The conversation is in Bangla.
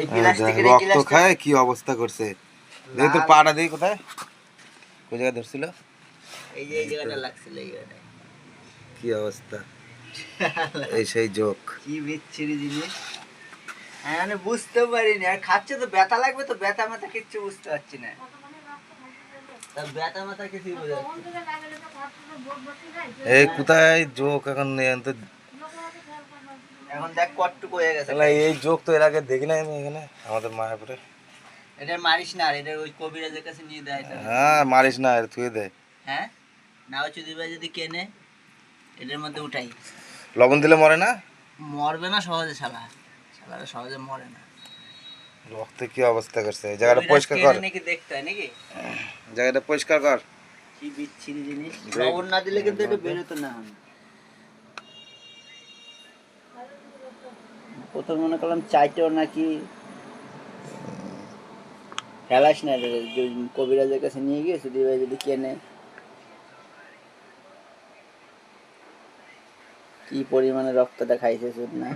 এই এই প্লাস্টিকের রক্ত খায় কি অবস্থা করছে? দেখি তোর লাল। পাটা দেখি কোথায়? কোন জায়গায় ধরছিল? এই যে এই জায়গাটা লাগছিল এই জায়গাটায়। কি অবস্থা? এই সেই যোগ কি বিচ্ছিরি জিনিস। হ্যাঁ মানে বুঝতেও পারিনি। আর খাচ্ছে তো ব্যথা লাগবে তো ব্যথা মাথা কিচ্ছু বুঝতে পারছি না। এই কোথায়? যোগ এখন নেই, এখন তো এখন দেখ কটটুকু হয়ে গেছে। শালা এই যোগ তো এর আগে দেখি নাই আমি এখানে আমাদের মায়াপুরে। এটা মারিস না এটা ওই কবিরাজের কাছে নিয়ে দেয় হ্যাঁ মারিস না থুয়ে দে হ্যাঁ? না হচ্ছে দিবাই যদি কেনে এটার মধ্যে উঠাই। লবণ দিলে মরে না? মরবে না সহজে শালা। শালারা সহজে মরে না। রক্তে কি অবস্থা করছে? জায়গাটা পরিষ্কার কর। নাকি দেখতে হয় নাকি? জায়গাটা পরিষ্কার কর। কি বিচ্ছিরি জিনিস। লবণ না দিলে কিন্তু এটা বেরোতো না। প্রথমে মনে করলাম চাইতেও নাকি খেলাস না কবিরাজের কাছে নিয়ে গিয়ে সুধীর ভাই যদি কেনে। কি পরিমাণে রক্তটা খাইছে না।